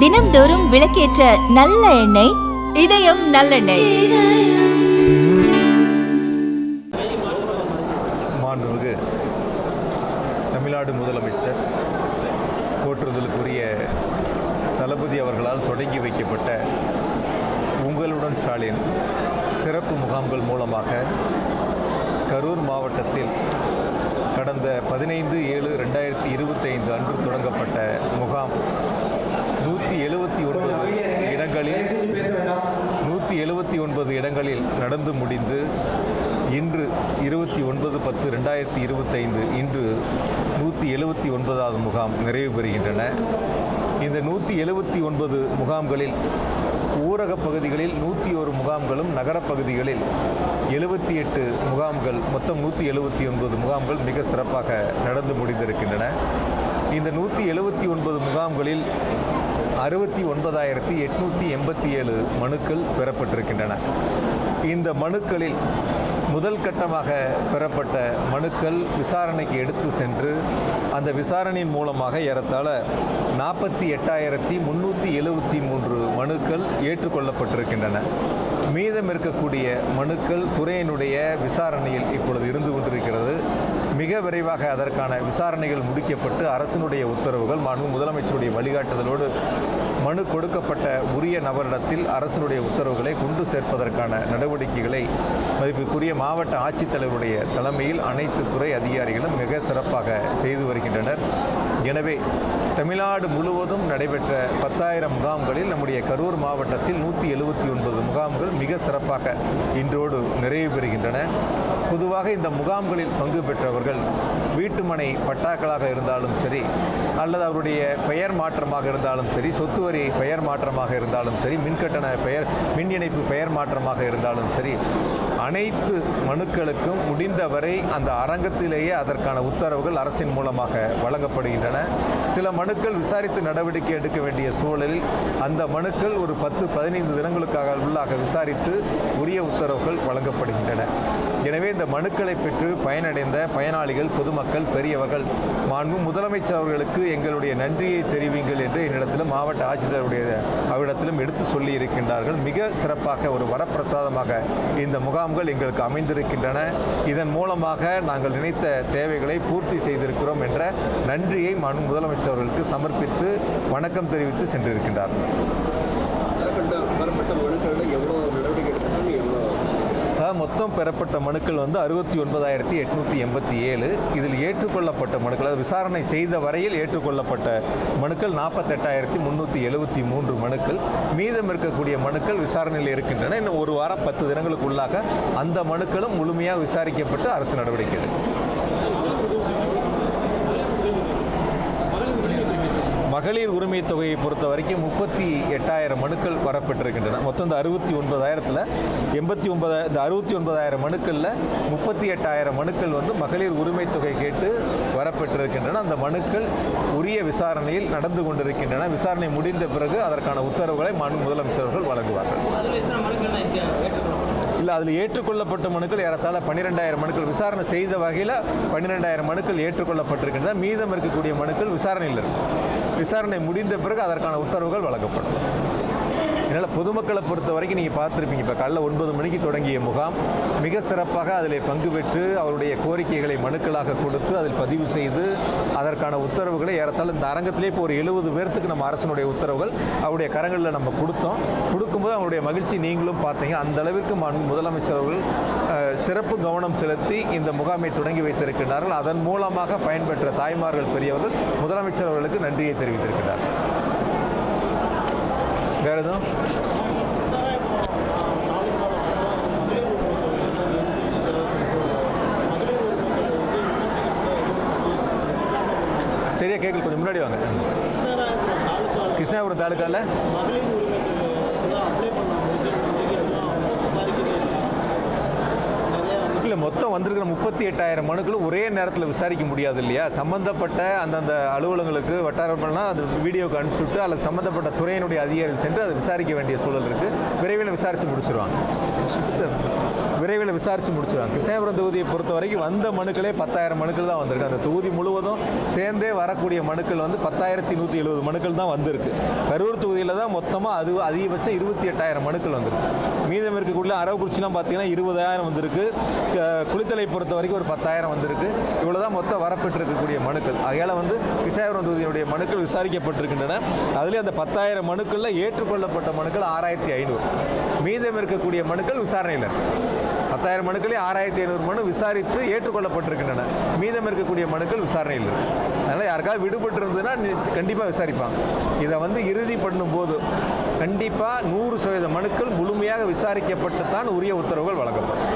தினம்தோறும் விளக்கேற்ற நல்ல எண்ணெய் இதயம் நல்லெண்ணெய். மாண்புமிகு தமிழ்நாடு முதலமைச்சர் போற்றுதலுக்குரிய தளபதி அவர்களால் தொடங்கி வைக்கப்பட்ட உங்களுடன் ஸ்டாலின் சிறப்பு முகாம்கள் மூலமாக கரூர் மாவட்டத்தில் கடந்த பதினைந்து ஏழு ரெண்டாயிரத்தி இருபத்தைந்து அன்று தொடங்கப்பட்ட முகாம். நூற்றி எழுபத்தி ஒன்பது இடங்களில் நூற்றி எழுபத்தி ஒன்பது இடங்களில் நடந்து முடிந்து இன்று இருபத்தி ஒன்பது பத்து ரெண்டாயிரத்தி இருபத்தைந்து இன்று நூற்றி எழுபத்தி ஒன்பதாவது முகாம் நிறைவு பெறுகின்றன. இந்த நூற்றி எழுபத்தி ஒன்பது முகாம்களில் ஊரகப் பகுதிகளில் நூற்றி ஒரு முகாம்களும் நகரப்பகுதிகளில் எழுபத்தி எட்டு முகாம்கள் மொத்தம் நூற்றி எழுபத்தி ஒன்பது முகாம்கள் மிக சிறப்பாக நடந்து முடிந்திருக்கின்றன. இந்த நூற்றி எழுபத்தி ஒன்பது முகாம்களில் அறுபத்தி ஒன்பதாயிரத்தி எட்நூற்றி எண்பத்தி ஏழு மனுக்கள் பெறப்பட்டிருக்கின்றன. இந்த மனுக்களில் முதல் கட்டமாக பெறப்பட்ட மனுக்கள் விசாரணைக்கு எடுத்து சென்று அந்த விசாரணையின் மூலமாக ஏறத்தாழ நாற்பத்தி எட்டாயிரத்தி முந்நூற்றி எழுபத்தி மூன்று மனுக்கள் ஏற்றுக்கொள்ளப்பட்டிருக்கின்றன. மீதம் இருக்கக்கூடிய மனுக்கள் துறையினுடைய விசாரணையில் இப்பொழுது இருந்து கொண்டிருக்கிறது. மிக விரைவாக அதற்கான விசாரணைகள் முடிக்கப்பட்டு அரசினுடைய உத்தரவுகள் மாண்பு முதலமைச்சருடைய வழிகாட்டுதலோடு மனு கொடுக்கப்பட்ட உரிய நபரிடத்தில் அரசினுடைய உத்தரவுகளை கொண்டு சேர்ப்பதற்கான நடவடிக்கைகளை மதிப்புக்குரிய மாவட்ட ஆட்சித்தலைவருடைய தலைமையில் அனைத்து துறை அதிகாரிகளும் மிக சிறப்பாக செய்து வருகின்றனர். எனவே தமிழ்நாடு முழுவதும் நடைபெற்ற பத்தாயிரம் முகாம்களில் நம்முடைய கரூர் மாவட்டத்தில் நூற்றி எழுபத்தி ஒன்பது முகாம்கள் மிக சிறப்பாக இன்றோடு நிறைவு பெறுகின்றன. பொதுவாக இந்த முகாம்களில் பங்கு பெற்றவர்கள் வீட்டுமனை பட்டாக்களாக இருந்தாலும் சரி அல்லது அவருடைய பெயர் மாற்றமாக இருந்தாலும் சரி சொத்து முகவரி பெயர் மாற்றமாக இருந்தாலும் சரி மின்கட்டண பெயர் மின் இணைப்பு பெயர் மாற்றமாக இருந்தாலும் சரி அனைத்து மனுக்களுக்கும் முடிந்தவரை அந்த அரங்கத்திலேயே அதற்கான உத்தரவுகள் அரசின் மூலமாக வழங்கப்படுகின்றன. சில மனுக்கள் விசாரித்து நடவடிக்கை எடுக்க வேண்டிய சூழலில் அந்த மனுக்கள் ஒரு பத்து பதினைந்து தினங்களுக்காக உள்ளாக விசாரித்து உரிய உத்தரவுகள் வழங்கப்படுகின்றன. எனவே இந்த மனுக்களை பெற்று பயனடைந்த பயனாளிகள் பொதுமக்கள் பெரியவர்கள் மாண்பு முதலமைச்சர் அவர்களுக்கு எங்களுடைய நன்றியை தெரிவிங்கள் என்று என்னிடத்திலும் மாவட்ட ஆட்சித்தலைவருடைய அவரிடத்திலும் எடுத்து சொல்லி இருக்கின்றார்கள் மிக சிறப்பாக ஒரு வரப்பிரசாதமாக இந்த முகாம் முகாம்கள் எங்களுக்கு அமைந்திருக்கின்றன. இதன் மூலமாக நாங்கள் நினைத்த தேவைகளை பூர்த்தி செய்திருக்கிறோம் என்ற நன்றியை மாண்பு முதலமைச்சர் அவர்களுக்கு சமர்ப்பித்து வணக்கம் தெரிவித்து சென்றிருக்கின்றார். பெறப்பட்ட பெறப்பட்ட மனுக்களில் எவ்வளோ நடவடிக்கை எடுத்துட்டு எவ்வளோ அதாவது மொத்தம் பெறப்பட்ட மனுக்கள் வந்து அறுபத்தி ஒன்பதாயிரத்தி எட்நூற்றி எண்பத்தி ஏழு. இதில் ஏற்றுக்கொள்ளப்பட்ட மனுக்கள் அதாவது விசாரணை செய்த வரையில் ஏற்றுக்கொள்ளப்பட்ட மனுக்கள் நாற்பத்தெட்டாயிரத்தி முந்நூற்றி எழுபத்தி மூன்று மனுக்கள். மீதம் இருக்கக்கூடிய மனுக்கள் விசாரணையில் இருக்கின்றன. இன்னும் ஒரு வாரம் பத்து தினங்களுக்கு உள்ளாக அந்த மனுக்களும் முழுமையாக விசாரிக்கப்பட்டு அரசு நடவடிக்கை எடுக்கும். மகளிர் உரிமை தொகையை பொறுத்த வரைக்கும் முப்பத்தி எட்டாயிரம் மனுக்கள் வரப்பட்டிருக்கின்றன. மொத்தம் இந்த அறுபத்தி ஒன்பதாயிரத்தில் எண்பத்தி ஒன்பதா இந்த அறுபத்தி ஒன்பதாயிரம் மனுக்களில் முப்பத்தி எட்டாயிரம் மனுக்கள் வந்து மகளிர் உரிமை தொகை கேட்டு வரப்பட்டிருக்கின்றன. அந்த மனுக்கள் உரிய விசாரணையில் நடந்து கொண்டிருக்கின்றன. விசாரணை முடிந்த பிறகு அதற்கான உத்தரவுகளை மாண்பு முதலமைச்சர்கள் வழங்குவார்கள். இல்லை அதில் ஏற்றுக்கொள்ளப்பட்ட மனுக்கள் ஏறத்தாழ பன்னிரெண்டாயிரம் மனுக்கள். விசாரணை செய்த வகையில் பன்னிரெண்டாயிரம் மனுக்கள் ஏற்றுக்கொள்ளப்பட்டிருக்கின்றன. மீதம் இருக்கக்கூடிய மனுக்கள் விசாரணையில் இருக்கு. விசாரணை முடிந்த பிறகு அதற்கான உத்தரவுகள் வழங்கப்படும். அதனால் பொதுமக்களை பொறுத்த வரைக்கும் நீங்கள் பார்த்துருப்பீங்க. இப்போ காலைல ஒன்பது மணிக்கு தொடங்கிய முகாம். மிக சிறப்பாக அதில் பங்கு பெற்று அவருடைய கோரிக்கைகளை மனுக்களாக கொடுத்து அதில் பதிவு செய்து அதற்கான உத்தரவுகளை ஏறத்தாலும் இந்த அரங்கத்திலே இப்போ ஒரு எழுபது பேர்த்துக்கு நம்ம அரசனுடைய உத்தரவுகள் அவருடைய கரங்களில் நம்ம கொடுத்தோம். கொடுக்கும்போது அவருடைய மகிழ்ச்சி நீங்களும் பார்த்தீங்க. அந்த அளவிற்கு முதலமைச்சர் அவர்கள் சிறப்பு கவனம் செலுத்தி இந்த முகாமை தொடங்கி வைத்திருக்கிறார்கள் அதன் மூலமாக பயன்பெற்ற தாய்மார்கள் பெரியவர்கள் முதலமைச்சர் அவர்களுக்கு நன்றியை தெரிவித்திருக்கிறார் வேறு எதுவும்? சரியா கேட்கல கொஞ்சம் முன்னாடி வாங்க. கிருஷ்ணாபுரம் தாலுக்காவில் இல்லை மொத்தம் வந்திருக்கிற முப்பத்தி எட்டாயிரம் மனுக்களும் ஒரே நேரத்தில் விசாரிக்க முடியாது இல்லையா? சம்பந்தப்பட்ட அந்தந்த அலுவலகங்களுக்கு வட்டாரம்னா அது வீடியோக்கு அனுப்பிச்சுட்டு அல்லது சம்பந்தப்பட்ட துறையினுடைய அதிகாரிகள் சென்று அதை விசாரிக்க வேண்டிய சூழல் இருக்குது விரைவில் விசாரித்து முடிச்சிருவாங்க. சார் விரைவில் விசாரித்து முடிச்சிருவாங்க. கிருஷ்ணபுரம் தொகுதியை பொறுத்த வரைக்கும் வந்த மனுக்களே பத்தாயிரம் மனுக்கள் தான் வந்திருக்கு. அந்த தொகுதி முழுவதும் சேர்ந்தே வரக்கூடிய மனுக்கள் வந்து பத்தாயிரத்தி நூற்றி எழுபது மனுக்கள் தான் வந்திருக்கு. கரூர் தொகுதியில் தான் மொத்தமாக அது அதிகபட்சம் இருபத்தி எட்டாயிரம் மனுக்கள் வந்திருக்கு. மீதம் இருக்கக்கூடிய அரவக்குறிச்சிலாம் பார்த்தீங்கன்னா இருபதாயிரம் வந்திருக்கு. குளித்தலை பொறுத்த வரைக்கும் ஒரு பத்தாயிரம் வந்திருக்கு. இவ்வளோ தான் மொத்தம் வரப்பெற்றிருக்கக்கூடிய மனுக்கள். ஆகையால் வந்து கிருஷ்ணாபுரம் தொகுதியினுடைய மனுக்கள் விசாரிக்கப்பட்டிருக்கின்றன. அதுலேயே அந்த பத்தாயிரம் மனுக்களில் ஏற்றுக்கொள்ளப்பட்ட மனுக்கள் ஆறாயிரத்தி ஐநூறு. மீதம் இருக்கக்கூடிய மனுக்கள் விசாரணையில் பத்தாயிரம் மனுக்களே ஆறாயிரத்தி ஐநூறு மனு விசாரித்து ஏற்றுக்கொள்ளப்பட்டிருக்கின்றன. மீதம் இருக்கக்கூடிய மனுக்கள் விசாரணையில் அதனால் யாருக்காவது விடுபட்டு இருந்ததுன்னா கண்டிப்பாக விசாரிப்பாங்க. இதை வந்து இறுதி பண்ணும்போது கண்டிப்பாக நூறு சதவீத மனுக்கள் முழுமையாக விசாரிக்கப்பட்டு தான் உரிய உத்தரவுகள் வழங்கப்படும்.